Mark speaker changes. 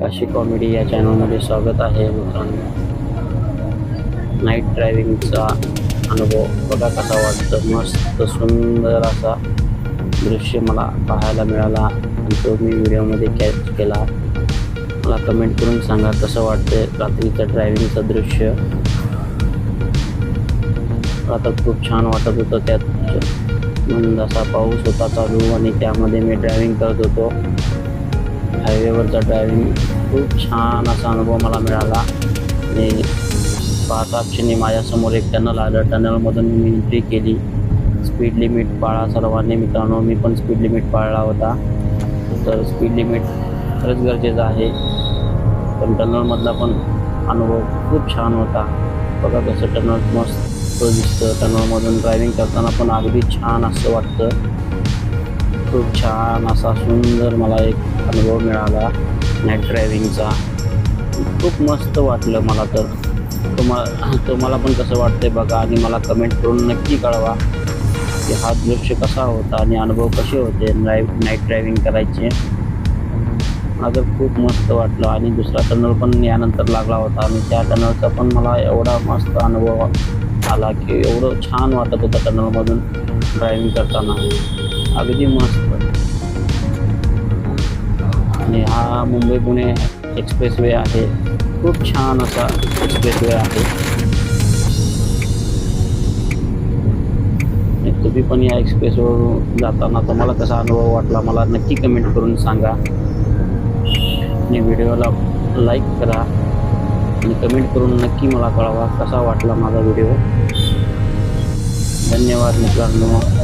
Speaker 1: Kashi comedy या चॅनलमध्ये स्वागत आहे मित्रांनो. नाईट ड्रायव्हिंगचा अनुभव. बघा कसा वाटतं. मस्त सुंदर असा दृश्य मला पाहायला मिळाला आणि तो मी व्हिडिओमध्ये कॅच केला. मला कमेंट करून सांगा कसं वाटतं रात्रीचं ड्रायव्हिंगचं दृश्य. आता खूप छान वाटत होतं त्यात. मंद असा पाऊस होता चालू आणि त्यामध्ये मी ड्रायव्हिंग करत होतो. हायवेवरचा ड्रायव्हिंग खूप छान असा अनुभव मला मिळाला. आणि पाहताक्षणी माझ्यासमोर एक टनल आलं. टनलमधून मी एंट्री केली. स्पीड लिमिट पाळा सर्वांनी. मित्रांनो मी पण स्पीड लिमिट पाळला होता. तर स्पीड लिमिट खरंच गरजेचं आहे. पण टनलमधला पण अनुभव खूप छान होता. बघा कसं टनल मस्त दिसतं. टनलमधून ड्रायव्हिंग करताना पण अगदी छान असं वाटतं. खूप छान असा सुंदर मला एक अनुभव मिळाला नाईट ड्रायव्हिंगचा खूप मस्त वाटलं मला तर. तुम्हा तुम्हाला पण कसं वाटतंय बघा आणि मला कमेंट करून नक्की कळवा की हा दृश्य कसा होता आणि अनुभव कसे होते ड्राईव्ह नाईट ड्रायव्हिंग करायचे. मला तर खूप मस्त वाटलं आणि दुसरा टनल पण यानंतर लागला होता आणि त्या टनलचा पण मला एवढा मस्त अनुभव आला की एवढं छान वाटत होतं टनलमधून ड्रायव्हिंग करताना. अगदी मस्त. आणि हा मुंबई पुणे एक्सप्रेसवे आहे. खूप छान असा एक्सप्रेसवे आहे. तुम्ही पण या एक्सप्रेसवरून जाताना तुम्हाला कसा अनुभव वाटला मला नक्की कमेंट करून सांगा. आणि व्हिडिओला लाईक करा. आणि कमेंट करून नक्की मला कळवा कसा वाटला माझा व्हिडिओ. धन्यवाद मित्रांनो.